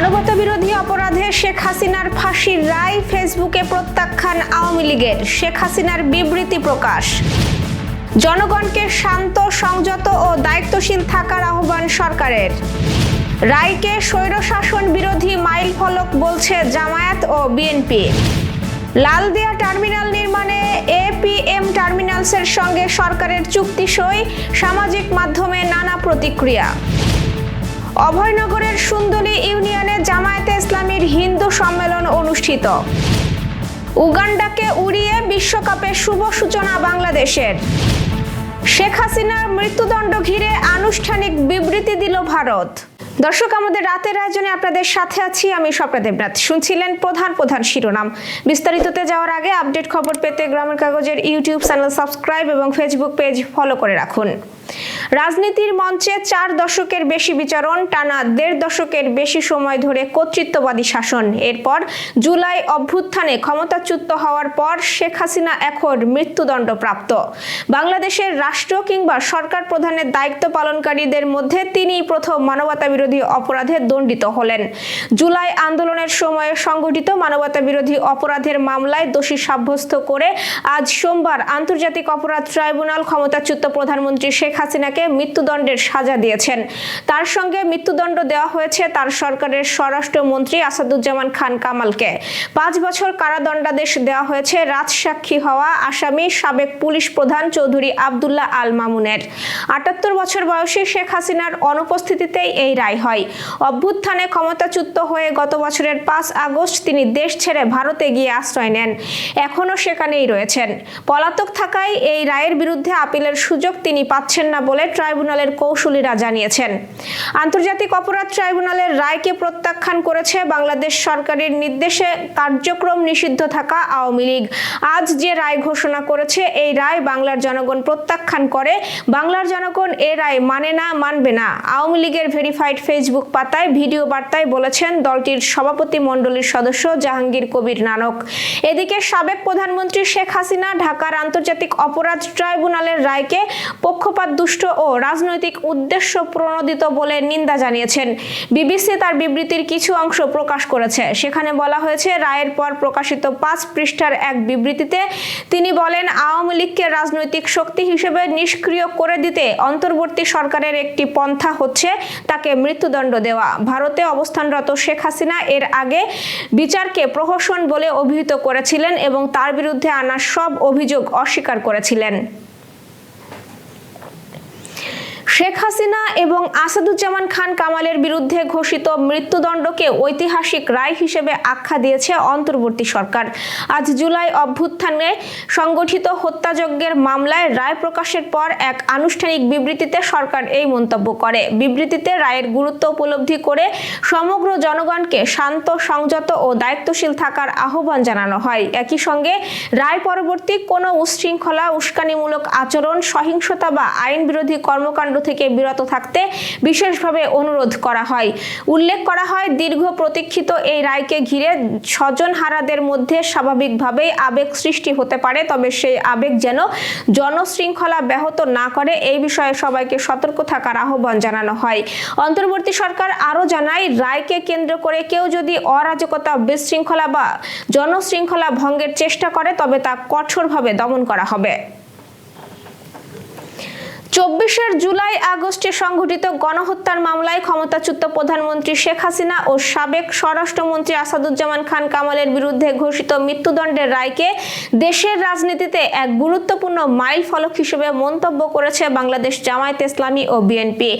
মানবতা বিরোধী অপরাধে শেখ হাসিনার ফাঁসির রায় ফেসবুকে প্রত্যাখ্যান আওয়ামী লীগের। শেখ হাসিনার বিবৃতি প্রকাশ। জনগণকে শান্ত, সংযত ও দায়িত্বশীল থাকার আহ্বান সরকারের। রায়কে স্বৈরশাসন বিরোধী মাইল ফলক বলছে জামায়াত ও বিএনপি। লালদিয়া টার্মিনাল নির্মাণে এপিএম টার্মিনালসের সঙ্গে সরকারের চুক্তি সই, সামাজিক মাধ্যমে নানা প্রতিক্রিয়া। অভয়নগরের সুন্দরী ইউনিয়নে জামায়াতে ইসলামীর হিন্দু সম্মেলন অনুষ্ঠিত। উগান্ডাকে উড়িয়ে বিশ্বকাপের শুভ সূচনা বাংলাদেশের। শেখ হাসিনার মৃত্যুদণ্ড ঘিরে আনুষ্ঠানিক বিবৃতি দিল ভারত। দর্শক, আমাদের রাতের আয়োজনে আপনাদের সাথে আছি আমি স্বপ্না দেবনাথ। শুনছিলেন প্রধান প্রধান শিরোনাম। বিস্তারিততে যাওয়ার আগে আপডেট খবর পেতে গ্রামের কাগজের ইউটিউব চ্যানেল সাবস্ক্রাইব এবং ফেসবুক পেজ ফলো করে রাখুন। রাজনীতির মঞ্চে চার দশকের বেশি বিচারণ, টানা দেড় দশকের বেশি সময় ধরে কর্তৃত্ববাদী শাসন। এরপর জুলাই অভ্যুত্থানে ক্ষমতাচ্যুত হওয়ার পর শেখ হাসিনা এখন মৃত্যুদণ্ড প্রাপ্ত বাংলাদেশের রাষ্ট্র কিংবা সরকার প্রধানের দায়িত্ব পালনকারীদের মধ্যে তিনি প্রথম মানবতা বিরোধী অপরাধে দণ্ডিত হলেন। জুলাই আন্দোলনের সময়ে সংগঠিত মানবতা বিরোধী অপরাধের মামলায় দোষী সাব্যস্ত করে আজ সোমবার আন্তর্জাতিক অপরাধ ট্রাইব্যুনাল ক্ষমতাচ্যুত প্রধানমন্ত্রী শেখ হাসিনাকে মৃত্যুদণ্ডের সাজা দিয়েছেন। তার সঙ্গে মৃত্যুদণ্ড দেওয়া হয়েছে তার সরকারের স্বরাষ্ট্রমন্ত্রী আসাদুজ্জামান খান কামালকে। পাঁচ বছর কারাদণ্ডাদেশ দেওয়া হয়েছে রাজসাক্ষী হওয়া আসামি সাবেক পুলিশ প্রধান চৌধুরী আবদুল্লাহ আল মামুনের। আটাত্তর বছর বয়সী শেখ হাসিনার অনুপস্থিতিতেই এই রায় হয়। অভ্যুত্থানে ক্ষমতাচ্যুত হয়ে গত বছরের পাঁচ আগস্ট তিনি দেশ ছেড়ে ভারতে গিয়ে আশ্রয় নেন। এখনও সেখানেই রয়েছেন। পলাতক থাকায় এই রায়ের বিরুদ্ধে আপিলের সুযোগ তিনি পাচ্ছেন না বলে ট্রাইব্যুনালের কৌশলীরা জানিয়েছেন। আন্তর্জাতিক অপরাধ ট্রাইব্যুনালের রায়কে প্রত্যাখ্যান করেছে বাংলাদেশ সরকারের নির্দেশে কার্যক্রম নিষিদ্ধ থাকা আওয়ামী লীগ। আজ যে রায় ঘোষণা করেছে, এই রায় বাংলার জনগণ প্রত্যাখ্যান করে। বাংলার জনগণ এ রায় মানে না, মানবে না। আওয়ামী লীগের ভেরিফাইড ফেসবুক পাতায় ভিডিও বার্তায় বলেছেন, দলটির সভাপতি মণ্ডলীর সদস্য জাহাঙ্গীর কবির নানক। এদিকে সাবেক প্রধানমন্ত্রী শেখ হাসিনা ঢাকার আন্তর্জাতিক অপরাধ ট্রাইব্যুনালের রায়কে পক্ষপাত দুষ্ট ও রাজনৈতিক উদ্দেশ্য প্রণোদিত বলে নিন্দা জানিয়েছেন। বিবিসি তার বিবৃতির কিছু অংশ প্রকাশ করেছে। সেখানে বলা হয়েছে, রায়ের পর প্রকাশিত পাঁচ পৃষ্ঠার এক বিবৃতিতে তিনি বলেন, আওয়ামী লীগকে রাজনৈতিক শক্তি হিসেবে নিষ্ক্রিয় করে দিতে অন্তর্বর্তী সরকারের একটি পন্থা হচ্ছে তাকে মৃত্যুদণ্ড দেওয়া। ভারতে অবস্থানরত শেখ হাসিনা এর আগে বিচারকে প্রহসন বলে অভিহিত করেছিলেন এবং তার বিরুদ্ধে আনা সব অভিযোগ অস্বীকার করেছিলেন। শেখ হাসিনা এবং আসাদুজ্জামান খান কামালের বিরুদ্ধে ঘোষিত মৃত্যুদণ্ডকে ঐতিহাসিক রায় হিসেবে আখ্যা দিয়েছে অন্তর্বর্তী সরকার। আজ জুলাই অভ্যুত্থানে সংগঠিত হত্যাযজ্ঞের মামলায় রায় প্রকাশের পর এক আনুষ্ঠানিক বিবৃতিতে সরকার এই মন্তব্য করে। বিবৃতিতে রায়ের গুরুত্ব উপলব্ধি করে সমগ্র জনগণকে শান্ত, সংযত ও দায়িত্বশীল থাকার আহ্বান জানানো হয়। একই সঙ্গে রায় পরবর্তী কোনো উশৃঙ্খলা, উস্কানিমূলক আচরণ, সহিংসতা বা আইন বিরোধী কর্মকাণ্ড থেকে বিরত থাকতে বিশেষভাবে অনুরোধ করা হয়। উল্লেখ করা হয়, দীর্ঘ প্রতীক্ষিত এই রায়কে ঘিরে স্বজনহারাদের মধ্যে স্বাভাবিকভাবেই আবেগ সৃষ্টি হতে পারে, তবে সেই আবেগ যেন জনশৃঙ্খলা ব্যাহত না করে, এই বিষয়ে সবাইকে সতর্ক থাকার আহ্বান জানানো হয়। অন্তর্বর্তী সরকার আরও জানায়, রায়কে কেন্দ্র করে কেউ যদি অরাজকতা, বিশৃঙ্খলা বা জনশৃঙ্খলা ভঙ্গের চেষ্টা করে, তবে তা কঠোরভাবে দমন করা হবে। চব্বিশের জুলাই আগস্টে সংঘটিত গণহত্যার মামলায় ক্ষমতাচ্যুত প্রধানমন্ত্রী শেখ হাসিনা ও সাবেক স্বরাষ্ট্রমন্ত্রী আসাদুজ্জামান খান কামালের বিরুদ্ধে ঘোষিত মৃত্যুদণ্ডের রায়কে দেশের রাজনীতিতে এক গুরুত্বপূর্ণ মাইল ফলক হিসেবে মন্তব্য করেছে বাংলাদেশ জামায়াত ইসলামী ও বিএনপি।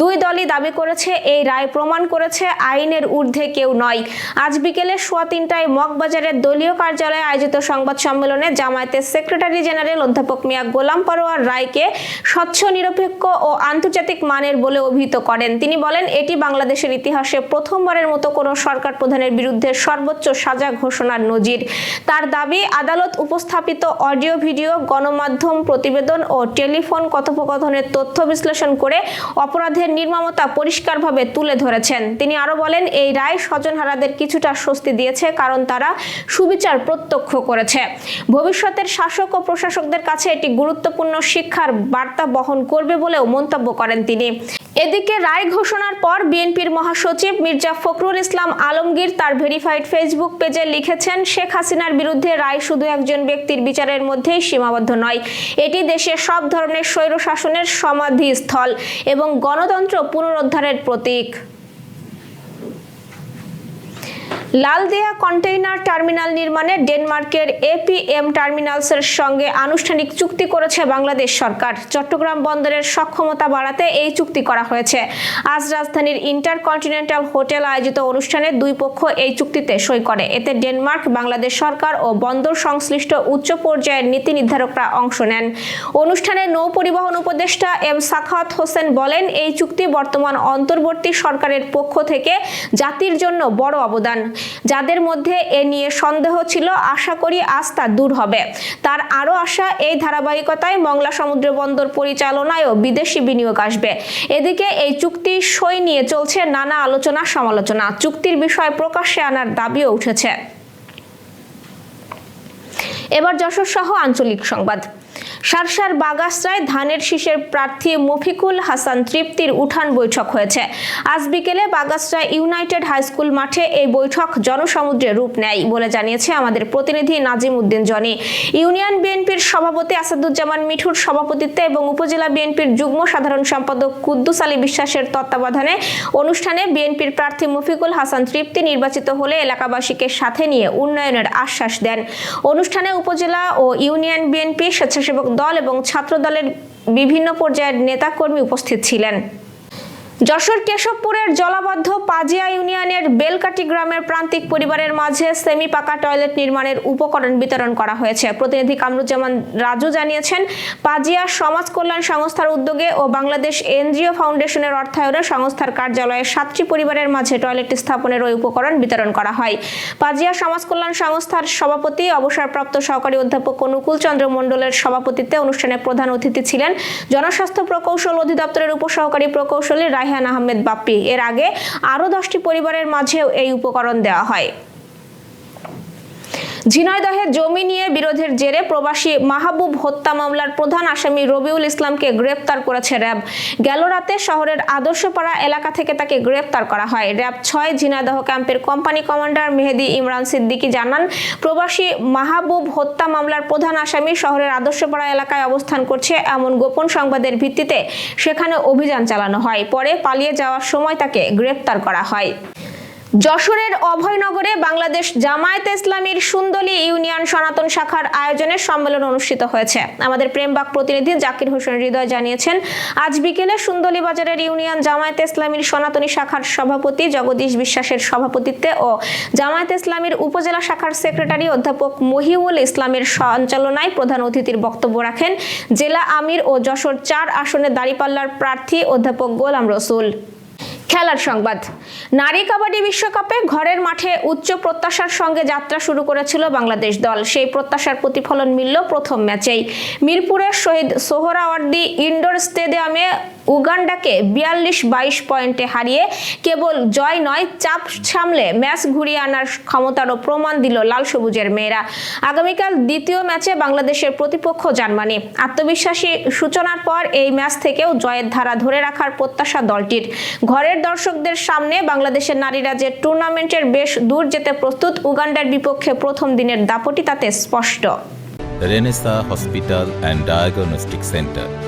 দুই দলই দাবি করেছে, এই রায় প্রমাণ করেছে আইনের ঊর্ধ্বে কেউ নয়। আজ বিকেলে সোয়া তিনটায় মগবাজারের দলীয় কার্যালয়ে আয়োজিত সংবাদ সম্মেলনে জামায়াতের সেক্রেটারি জেনারেল অধ্যাপক মিয়া গোলাম পরোয়ার রায়কে স্বচ্ছ নিরপেক্ষ ও আন্তর্জাতিক মানের বলে অভিহিত করেন। তিনি বলেন, এটি বাংলাদেশের ইতিহাসে প্রথমবারের মতো কোনো সরকার প্রধানের বিরুদ্ধে সর্বোচ্চ সাজা ঘোষণার নজির। তার দাবি, আদালত উপস্থাপিত অডিও, ভিডিও, গণমাধ্যম, প্রতিবেদন ও টেলিফোন কথোপকথনের তথ্য বিশ্লেষণ করে অপরাধের নির্মমতা পরিষ্কারভাবে তুলে ধরেছেন। তিনি আরও বলেন, এই রায় স্বজনহারাদের কিছুটা স্বস্তি দিয়েছে, কারণ তারা সুবিচার প্রত্যক্ষ করেছে। ভবিষ্যতের শাসক ও প্রশাসকদের কাছে এটি গুরুত্বপূর্ণ শিক্ষার বার্তা বহন বহন করবে বলেও মন্তব্য করেন তিনি। এদিকে রায় ঘোষণার পর বিএনপির মহাসচিব মির্জা ফখরুল ইসলাম আলমগীর তার ভেরিফাইড ফেসবুক পেজে লিখেছেন, শেখ হাসিনার বিরুদ্ধে রায় শুধু একজন ব্যক্তির বিচারের মধ্যেই সীমাবদ্ধ নয়। এটি দেশে সব ধরনের স্বৈরশাসনের সমাধিস্থল এবং গণতন্ত্র পুনরুদ্ধারের প্রতীক। লালদিয়া কন্টেইনার টার্মিনাল নির্মাণে ডেনমার্কের এপিএম টার্মিনালসের সঙ্গে আনুষ্ঠানিক চুক্তি করেছে বাংলাদেশ সরকার। চট্টগ্রাম বন্দরের সক্ষমতা বাড়াতে এই চুক্তি করা হয়েছে। আজ রাজধানীর ইন্টারকন্টিনেন্টাল হোটেল আয়োজিত অনুষ্ঠানে দুই পক্ষ এই চুক্তিতে সই করে। এতে ডেনমার্ক, বাংলাদেশ সরকার ও বন্দর সংশ্লিষ্ট উচ্চ পর্যায়ের নীতি নির্ধারকরা অংশ নেন। অনুষ্ঠানে নৌ পরিবহন উপদেষ্টা এম সাখাত হোসেন বলেন, এই চুক্তি বর্তমান অন্তর্বর্তী সরকারের পক্ষ থেকে জাতির জন্য বড় অবদান। যাদের মধ্যে এ নিয়ে সন্দেহ ছিল, আশা করি আজ তা দূর হবে। তার আরও আশা, এই ধারাবাহিকতায় মংলা সমুদ্র বন্দর পরিচালনায়ও বিদেশি বিনিয়োগ আসবে। এদিকে এই চুক্তি সই নিয়ে চলছে নানা আলোচনা, সমালোচনা। চুক্তির বিষয় প্রকাশ্যে আনার দাবিও উঠেছে। এবার যশোর সহ আঞ্চলিক সংবাদ। সারসার বাগাসরায় ধানের শীষের প্রার্থী মফিকুল হাসান তৃপ্তির উঠান বৈঠক হয়েছে। আজ বিকেলে বাগাসরায় ইউনাইটেড হাই স্কুল মাঠে এই বৈঠক জনসমুদ্রে রূপ নেয় বলে জানিয়েছে আমাদের প্রতিনিধি নাজিম উদ্দিন জনি। ইউনিয়ন বিএনপির সভাপতি আসাদুজ্জামান মিঠুর সভাপতিত্বে এবং উপজেলা বিএনপির যুগ্ম সাধারণ সম্পাদক কুদ্দুস আলী বিশ্বাসের তত্ত্বাবধানে অনুষ্ঠানে বিএনপির প্রার্থী মফিকুল হাসান তৃপ্তি নির্বাচিত হলে এলাকাবাসীকে সাথে নিয়ে উন্নয়নের আশ্বাস দেন। অনুষ্ঠানে উপজেলা ও ইউনিয়ন বিএনপি স্বেচ্ছাসেবক দল এবং ছাত্র দলের বিভিন্ন পর্যায়ের নেতাকর্মী উপস্থিত ছিলেন। যশোর কেশবপুরের জলাবদ্ধ পাজিয়া ইউনিয়নের বেলকাটি গ্রামের প্রান্তিক পরিবারের মাঝে সেমি পাকা টয়লেট নির্মাণের উপকরণ বিতরণ করা হয়েছে। প্রতিনিধি কামরুজ্জামান রাজু জানিয়েছেন, পাজিয়া সমাজ কল্যাণ সংস্থার উদ্যোগে ও বাংলাদেশ এনজিও ফাউন্ডেশনের অর্থায়নে সংস্থার কার্যালয়ে সাতটি পরিবারের মাঝে টয়লেট স্থাপনের ওই উপকরণ বিতরণ করা হয়। পাজিয়া সমাজ কল্যাণ সংস্থার সভাপতি, অবসরপ্রাপ্ত সহকারী অধ্যাপক অনুকূল চন্দ্র মণ্ডলের সভাপতিত্বে অনুষ্ঠানে প্রধান অতিথি ছিলেন। জনস্বাস্থ্য প্রকৌশল অধিদপ্তরের উপসহকারী প্রকৌশলী রায়হান আহমেদ বাপ্পি। এর আগে আরও দশটি পরিবারের মাঝেও এই উপকরণ দেওয়া হয়। ঝিনাইদহে জমি নিয়ে বিরোধের জেরে প্রবাসী মাহবুব হত্যা মামলার প্রধান আসামি রবিউল ইসলামকে গ্রেপ্তার করেছে র্যাব। গেল রাতে শহরের আদর্শপাড়া এলাকা থেকে তাকে গ্রেপ্তার করা হয়। র্যাব ছয় ঝিনাইদহ ক্যাম্পের কোম্পানি কমান্ডার মেহেদি ইমরান সিদ্দিকী জানান, প্রবাসী মাহবুব হত্যা মামলার প্রধান আসামি শহরের আদর্শপাড়া এলাকায় অবস্থান করছে এমন গোপন সংবাদের ভিত্তিতে সেখানে অভিযান চালানো হয়। পরে পালিয়ে যাওয়ার সময় তাকে গ্রেপ্তার করা হয়। যশোরের অভয়নগরে বাংলাদেশ জামায়াতে ইসলামীর সুন্দলী ইউনিয়ন সনাতন শাখার আয়োজনে সম্মেলন অনুষ্ঠিত হয়েছে। আমাদের প্রেমবাগ প্রতিনিধি জাকির হোসেন হৃদয় জানিয়েছেন, আজ বিকেলে সুন্দলী বাজারের ইউনিয়ন জামায়াতে ইসলামীর সনাতনী শাখার সভাপতি জগদীশ বিশ্বাসের সভাপতিত্বে ও জামায়াতে ইসলামীর উপজেলা শাখার সেক্রেটারি অধ্যাপক মহিউল ইসলামের সঞ্চালনায় প্রধান অতিথির বক্তব্য রাখেন জেলা আমির ও যশোর চার আসনে দাঁড়িপাল্লার প্রার্থী অধ্যাপক গোলাম রসুল। খেলার সংবাদ। নারী কাবাডি বিশ্বকাপে ঘরের মাঠে উচ্চ প্রত্যাশার সঙ্গে যাত্রা শুরু করেছিল বাংলাদেশ দল। সেই প্রত্যাশার প্রতিফলন মিলল প্রথম ম্যাচেই। মিরপুরের শহীদ সোহরাওয়ার্দি ইনডোর স্টেডিয়ামে উগান্ডাকে বিয়াল্লিশ বাইশ পয়েন্টে হারিয়ে কেবল জয় নয়, চাপ সামলে ম্যাচ ঘুরিয়ে আনার ক্ষমতারও প্রমাণ দিল লাল সবুজের মেয়েরা। আগামীকাল দ্বিতীয় ম্যাচে বাংলাদেশের প্রতিপক্ষ জার্মানি। আত্মবিশ্বাসী সূচনার পর এই ম্যাচ থেকেও জয়ের ধারা ধরে রাখার প্রত্যাশা দলটির। ঘরের দর্শকদের সামনে বাংলাদেশের নারীরা যে টুর্নামেন্টের বেশ দূর যেতে প্রস্তুত, উগান্ডার বিপক্ষে প্রথম দিনের দাপটি তাতে স্পষ্ট। Renaissance hospital and diagnostic centre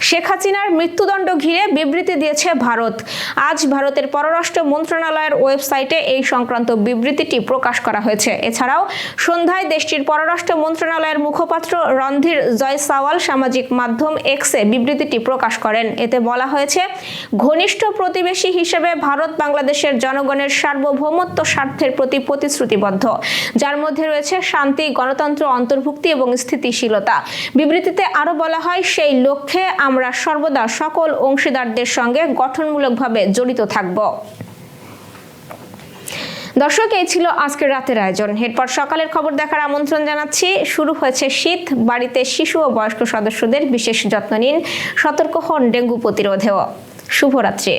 Sheikh হাসিনার মৃত্যুদণ্ড ঘিরে বিবৃতি দিয়েছে ভারত। আজ ভারতের পররাষ্ট্র মন্ত্রণালয়ের ওয়েবসাইটে এই সংক্রান্ত বিবৃতিটি প্রকাশ করা হয়েছে। এছাড়াও সন্ধ্যায় দেশটির পররাষ্ট্র মন্ত্রণালয়ের মুখপাত্র রণধীর জয়সাওয়াল সামাজিক মাধ্যম এক্সে বিবৃতিটি প্রকাশ করেন। এতে বলা হয়েছে, ঘনিষ্ঠ প্রতিবেশী হিসেবে ভারত বাংলাদেশের জনগণের সার্বভৌমত্ব স্বার্থের প্রতি প্রতিশ্রুতিবদ্ধ। যার মধ্যে রয়েছে শান্তি, গণতন্ত্র, অন্তর্ভুক্তি এবং স্থিতিশীলতা। বিবৃতিতে আরও বলা হয়, সেই লক্ষ্যে আমরা সর্বদা সকল অংশীদারদের সঙ্গে গঠনমূলকভাবে জড়িত থাকব। দর্শক, এই ছিল আজকের রাতের আয়োজন। এরপর সকালের খবর দেখার আমন্ত্রণ জানাচ্ছি। শুরু হয়েছে শীত, বাড়িতে শিশু ও বয়স্ক সদস্যদের বিশেষ যত্ন নিন। সতর্ক হন ডেঙ্গু প্রতিরোধেও। শুভরাত্রি।